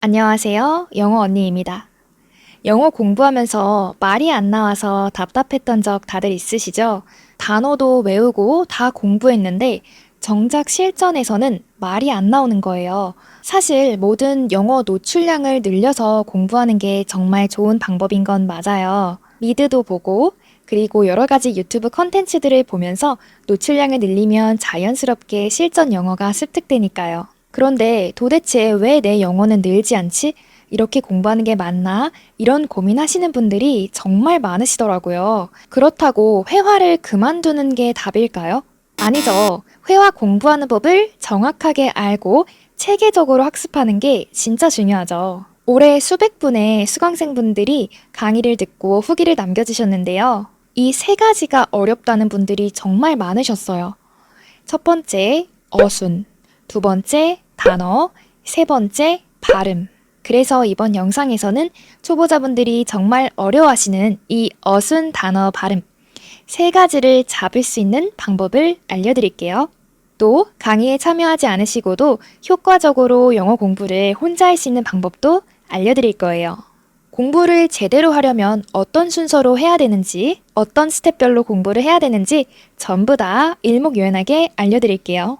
안녕하세요. 영어 언니입니다. 영어 공부하면서 말이 안 나와서 답답했던 적 다들 있으시죠? 단어도 외우고 다 공부했는데 정작 실전에서는 말이 안 나오는 거예요. 사실 모든 영어 노출량을 늘려서 공부하는 게 정말 좋은 방법인 건 맞아요. 미드도 보고 그리고 여러 가지 유튜브 컨텐츠들을 보면서 노출량을 늘리면 자연스럽게 실전 영어가 습득되니까요. 그런데 도대체 왜 내 영어는 늘지 않지? 이렇게 공부하는 게 맞나? 이런 고민하시는 분들이 정말 많으시더라고요. 그렇다고 회화를 그만두는 게 답일까요? 아니죠. 회화 공부하는 법을 정확하게 알고 체계적으로 학습하는 게 진짜 중요하죠. 올해 수백 분의 수강생분들이 강의를 듣고 후기를 남겨주셨는데요. 이 세 가지가 어렵다는 분들이 정말 많으셨어요. 첫 번째, 어순. 두 번째, 단어. 세 번째, 발음. 그래서 이번 영상에서는 초보자분들이 정말 어려워하시는 이 어순, 단어, 발음. 세 가지를 잡을 수 있는 방법을 알려드릴게요. 또 강의에 참여하지 않으시고도 효과적으로 영어 공부를 혼자 할 수 있는 방법도 알려드릴 거예요. 공부를 제대로 하려면 어떤 순서로 해야 되는지, 어떤 스텝별로 공부를 해야 되는지 전부 다 일목요연하게 알려드릴게요.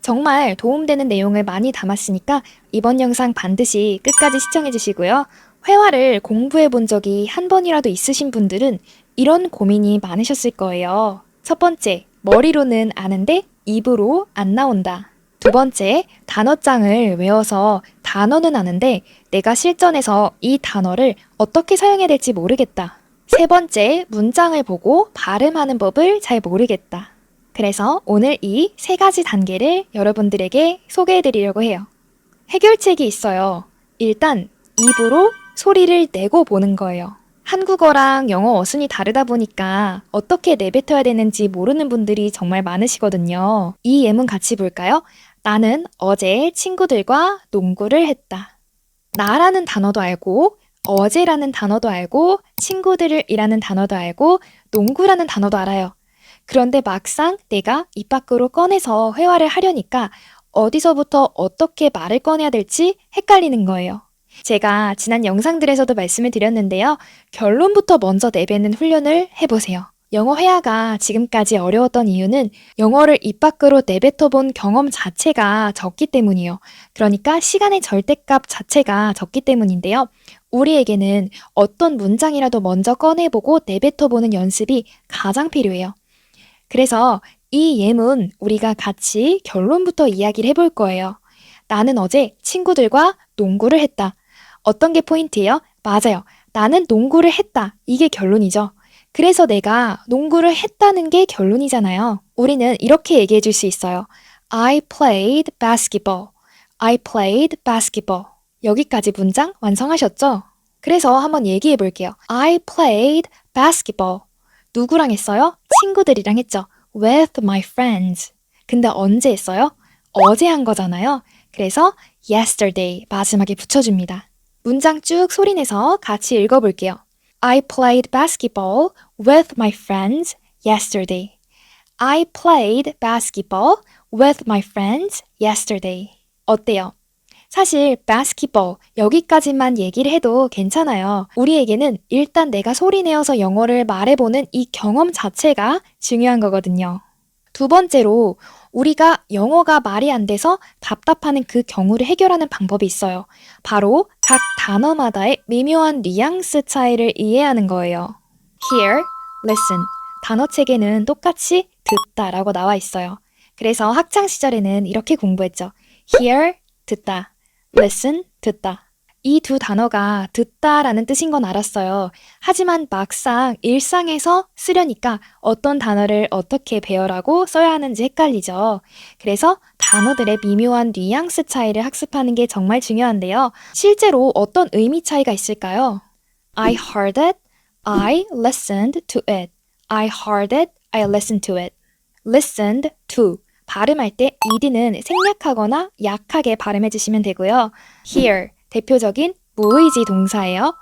정말 도움되는 내용을 많이 담았으니까 이번 영상 반드시 끝까지 시청해 주시고요. 회화를 공부해 본 적이 한 번이라도 있으신 분들은 이런 고민이 많으셨을 거예요. 첫 번째, 머리로는 아는데 입으로 안 나온다. 두 번째, 단어장을 외워서 단어는 아는데 내가 실전에서 이 단어를 어떻게 사용해야 될지 모르겠다. 세 번째, 문장을 보고 발음하는 법을 잘 모르겠다. 그래서 오늘 이 세 가지 단계를 여러분들에게 소개해 드리려고 해요. 해결책이 있어요. 일단 입으로 소리를 내고 보는 거예요. 한국어랑 영어 어순이 다르다 보니까 어떻게 내뱉어야 되는지 모르는 분들이 정말 많으시거든요. 이 예문 같이 볼까요? 나는 어제 친구들과 농구를 했다. 나라는 단어도 알고, 어제라는 단어도 알고, 친구들이라는 단어도 알고, 농구라는 단어도 알아요. 그런데 막상 내가 입 밖으로 꺼내서 회화를 하려니까 어디서부터 어떻게 말을 꺼내야 될지 헷갈리는 거예요. 제가 지난 영상들에서도 말씀을 드렸는데요. 결론부터 먼저 내뱉는 훈련을 해보세요. 영어 회화가 지금까지 어려웠던 이유는 영어를 입 밖으로 내뱉어 본 경험 자체가 적기 때문이에요. 그러니까 시간의 절대값 자체가 적기 때문인데요. 우리에게는 어떤 문장이라도 먼저 꺼내보고 내뱉어 보는 연습이 가장 필요해요. 그래서 이 예문 우리가 같이 결론부터 이야기를 해볼 거예요. 나는 어제 친구들과 농구를 했다. 어떤 게 포인트예요? 맞아요. 나는 농구를 했다. 이게 결론이죠. 그래서 내가 농구를 했다는 게 결론이잖아요. 우리는 이렇게 얘기해 줄 수 있어요. I played basketball. I played basketball. 여기까지 문장 완성하셨죠? 그래서 한번 얘기해 볼게요. I played basketball. 누구랑 했어요? 친구들이랑 했죠. With my friends. 근데 언제 했어요? 어제 한 거잖아요. 그래서 yesterday 마지막에 붙여줍니다. 문장 쭉 소리내서 같이 읽어볼게요. I played basketball with my friends yesterday. I played basketball with my friends yesterday. 어때요? 사실 basketball 여기까지만 얘기를 해도 괜찮아요. 우리에게는 일단 내가 소리 내어서 영어를 말해보는 이 경험 자체가 중요한 거거든요. 두 번째로 우리가 영어가 말이 안 돼서 답답하는 그 경우를 해결하는 방법이 있어요. 바로 각 단어마다의 미묘한 뉘앙스 차이를 이해하는 거예요. Hear, listen. 단어 책에는 똑같이 듣다라고 나와 있어요. 그래서 학창 시절에는 이렇게 공부했죠. Hear, 듣다. Listen, 듣다. 이 두 단어가 듣다라는 뜻인 건 알았어요. 하지만 막상 일상에서 쓰려니까 어떤 단어를 어떻게 배열하고 써야 하는지 헷갈리죠. 그래서 단어들의 미묘한 뉘앙스 차이를 학습하는 게 정말 중요한데요. 실제로 어떤 의미 차이가 있을까요? I heard it. I listened to it. I heard it. I listened to it. listened to. 발음할 때 ed는 생략하거나 약하게 발음해 주시면 되고요. hear 대표적인 무의지 동사예요.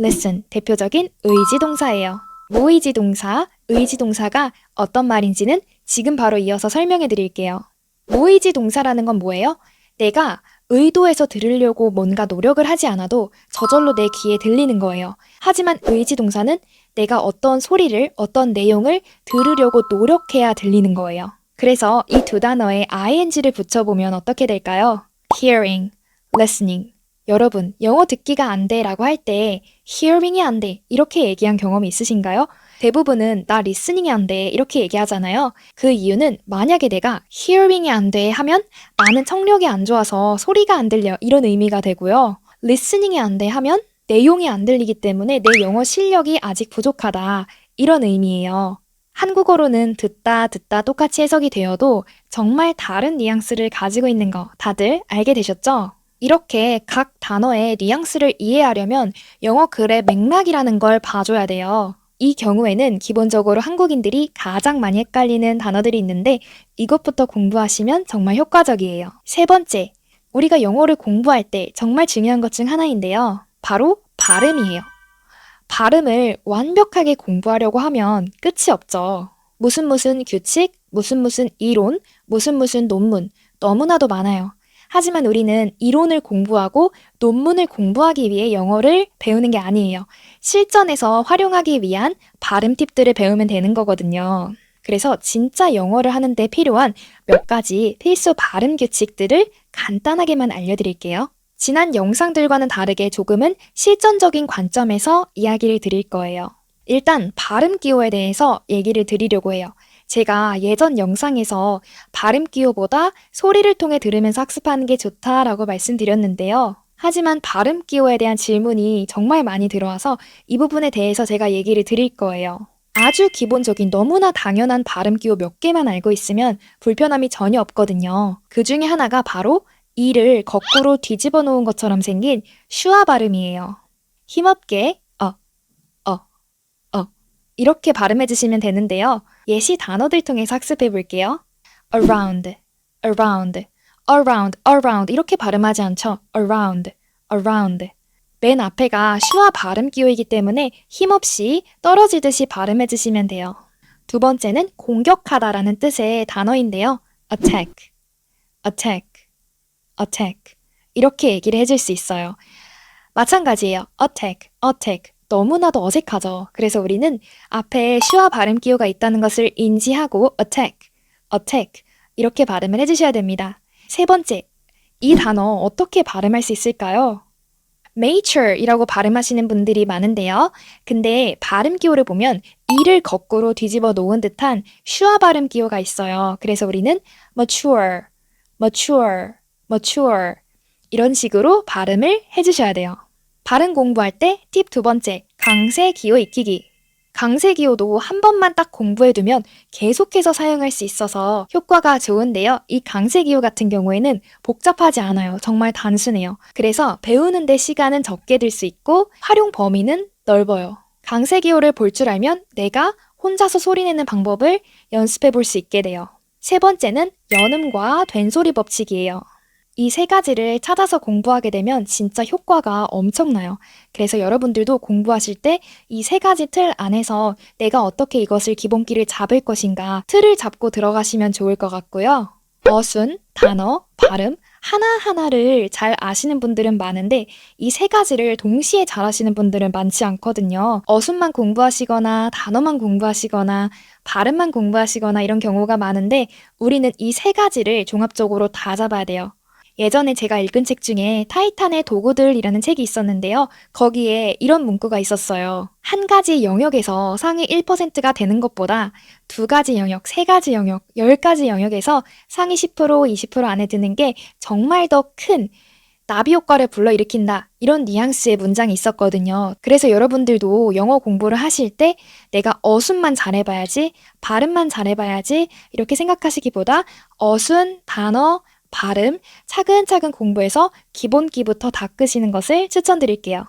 listen 대표적인 의지 동사예요. 무의지 동사, 의지 동사가 어떤 말인지는 지금 바로 이어서 설명해 드릴게요. 무의지 동사라는 건 뭐예요? 내가 의도해서 들으려고 뭔가 노력을 하지 않아도 저절로 내 귀에 들리는 거예요. 하지만 의지 동사는 내가 어떤 소리를, 어떤 내용을 들으려고 노력해야 들리는 거예요. 그래서 이 두 단어에 ing를 붙여보면 어떻게 될까요? hearing, listening. 여러분, 영어 듣기가 안 돼 라고 할 때 hearing이 안 돼 이렇게 얘기한 경험이 있으신가요? 대부분은 나 리스닝이 안 돼 이렇게 얘기하잖아요. 그 이유는 만약에 내가 hearing이 안 돼 하면 나는 청력이 안 좋아서 소리가 안 들려 이런 의미가 되고요. listening이 안 돼 하면 내용이 안 들리기 때문에 내 영어 실력이 아직 부족하다 이런 의미예요. 한국어로는 듣다 듣다 똑같이 해석이 되어도 정말 다른 뉘앙스를 가지고 있는 거 다들 알게 되셨죠? 이렇게 각 단어의 뉘앙스를 이해하려면 영어 글의 맥락이라는 걸 봐줘야 돼요. 이 경우에는 기본적으로 한국인들이 가장 많이 헷갈리는 단어들이 있는데 이것부터 공부하시면 정말 효과적이에요. 세 번째, 우리가 영어를 공부할 때 정말 중요한 것 중 하나인데요. 바로 발음이에요. 발음을 완벽하게 공부하려고 하면 끝이 없죠. 무슨 무슨 규칙, 무슨 무슨 이론, 무슨 무슨 논문, 너무나도 많아요. 하지만 우리는 이론을 공부하고 논문을 공부하기 위해 영어를 배우는 게 아니에요. 실전에서 활용하기 위한 발음 팁들을 배우면 되는 거거든요. 그래서 진짜 영어를 하는데 필요한 몇 가지 필수 발음 규칙들을 간단하게만 알려드릴게요. 지난 영상들과는 다르게 조금은 실전적인 관점에서 이야기를 드릴 거예요. 일단 발음 기호에 대해서 얘기를 드리려고 해요. 제가 예전 영상에서 발음 기호보다 소리를 통해 들으면서 학습하는 게 좋다라고 말씀드렸는데요. 하지만 발음 기호에 대한 질문이 정말 많이 들어와서 이 부분에 대해서 제가 얘기를 드릴 거예요. 아주 기본적인 너무나 당연한 발음 기호 몇 개만 알고 있으면 불편함이 전혀 없거든요. 그 중에 하나가 바로 이를 거꾸로 뒤집어 놓은 것처럼 생긴 슈아 발음이에요. 힘없게 어, 어, 어 이렇게 발음해 주시면 되는데요. 예시 단어들 통해서 학습해 볼게요. around, around, around, around 이렇게 발음하지 않죠? around, around. 맨 앞에가 슈아 발음 기호이기 때문에 힘없이 떨어지듯이 발음해 주시면 돼요. 두 번째는 공격하다라는 뜻의 단어인데요. attack, attack, attack. 이렇게 얘기를 해줄 수 있어요. 마찬가지예요. attack, attack. 너무나도 어색하죠. 그래서 우리는 앞에 슈아 발음 기호가 있다는 것을 인지하고 attack, attack 이렇게 발음을 해주셔야 됩니다. 세 번째, 이 단어 어떻게 발음할 수 있을까요? mature이라고 발음하시는 분들이 많은데요. 근데 발음 기호를 보면 이를 거꾸로 뒤집어 놓은 듯한 슈아 발음 기호가 있어요. 그래서 우리는 mature, mature, mature 이런 식으로 발음을 해주셔야 돼요. 발음 공부할 때 팁 두 번째, 강세 기호 익히기. 강세 기호도 한 번만 딱 공부해두면 계속해서 사용할 수 있어서 효과가 좋은데요. 이 강세 기호 같은 경우에는 복잡하지 않아요. 정말 단순해요. 그래서 배우는데 시간은 적게 들 수 있고 활용 범위는 넓어요. 강세 기호를 볼 줄 알면 내가 혼자서 소리내는 방법을 연습해 볼 수 있게 돼요. 세 번째는 연음과 된소리 법칙이에요. 이 세 가지를 찾아서 공부하게 되면 진짜 효과가 엄청나요. 그래서 여러분들도 공부하실 때 이 세 가지 틀 안에서 내가 어떻게 이것을 기본기를 잡을 것인가 틀을 잡고 들어가시면 좋을 것 같고요. 어순, 단어, 발음 하나하나를 잘 아시는 분들은 많은데 이 세 가지를 동시에 잘 하시는 분들은 많지 않거든요. 어순만 공부하시거나 단어만 공부하시거나 발음만 공부하시거나 이런 경우가 많은데 우리는 이 세 가지를 종합적으로 다 잡아야 돼요. 예전에 제가 읽은 책 중에 타이탄의 도구들이라는 책이 있었는데요. 거기에 이런 문구가 있었어요. 한 가지 영역에서 상위 1%가 되는 것보다 두 가지 영역, 세 가지 영역, 열 가지 영역에서 상위 10%, 20% 안에 드는 게 정말 더 큰 나비 효과를 불러일으킨다. 이런 뉘앙스의 문장이 있었거든요. 그래서 여러분들도 영어 공부를 하실 때 내가 어순만 잘해봐야지, 발음만 잘해봐야지, 이렇게 생각하시기보다 어순, 단어, 발음 차근차근 공부해서 기본기부터 닦으시는 것을 추천드릴게요.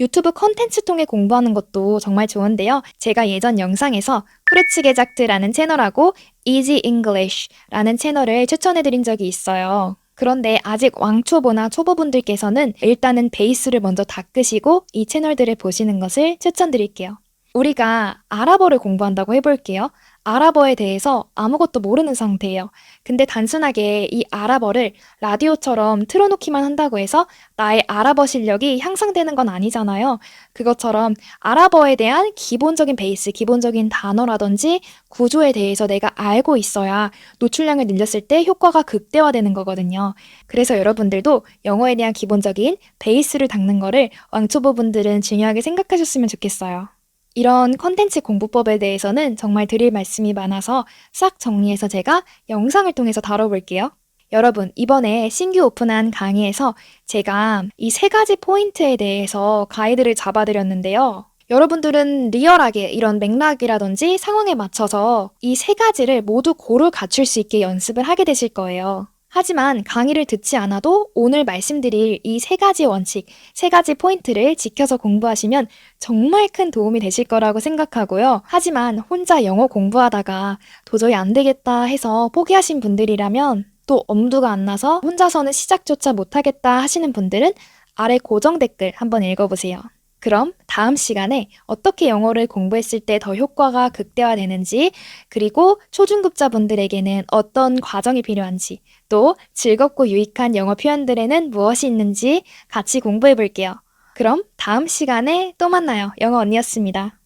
유튜브 컨텐츠 통해 공부하는 것도 정말 좋은데요. 제가 예전 영상에서 크루츠 게작트라는 채널하고 Easy English라는 채널을 추천해드린 적이 있어요. 그런데 아직 왕초보나 초보분들께서는 일단은 베이스를 먼저 닦으시고 이 채널들을 보시는 것을 추천드릴게요. 우리가 아랍어를 공부한다고 해볼게요. 아랍어에 대해서 아무것도 모르는 상태예요. 근데 단순하게 이 아랍어를 라디오처럼 틀어놓기만 한다고 해서 나의 아랍어 실력이 향상되는 건 아니잖아요. 그것처럼 아랍어에 대한 기본적인 베이스, 기본적인 단어라든지 구조에 대해서 내가 알고 있어야 노출량을 늘렸을 때 효과가 극대화되는 거거든요. 그래서 여러분들도 영어에 대한 기본적인 베이스를 닦는 거를 왕초보분들은 중요하게 생각하셨으면 좋겠어요. 이런 컨텐츠 공부법에 대해서는 정말 드릴 말씀이 많아서 싹 정리해서 제가 영상을 통해서 다뤄볼게요. 여러분, 이번에 신규 오픈한 강의에서 제가 이 세 가지 포인트에 대해서 가이드를 잡아드렸는데요. 여러분들은 리얼하게 이런 맥락이라든지 상황에 맞춰서 이 세 가지를 모두 고루 갖출 수 있게 연습을 하게 되실 거예요. 하지만 강의를 듣지 않아도 오늘 말씀드릴 이 세 가지 원칙, 세 가지 포인트를 지켜서 공부하시면 정말 큰 도움이 되실 거라고 생각하고요. 하지만 혼자 영어 공부하다가 도저히 안 되겠다 해서 포기하신 분들이라면 또 엄두가 안 나서 혼자서는 시작조차 못하겠다 하시는 분들은 아래 고정 댓글 한번 읽어보세요. 그럼 다음 시간에 어떻게 영어를 공부했을 때 더 효과가 극대화되는지, 그리고 초중급자분들에게는 어떤 과정이 필요한지, 또 즐겁고 유익한 영어 표현들에는 무엇이 있는지 같이 공부해 볼게요. 그럼 다음 시간에 또 만나요. 영어 언니였습니다.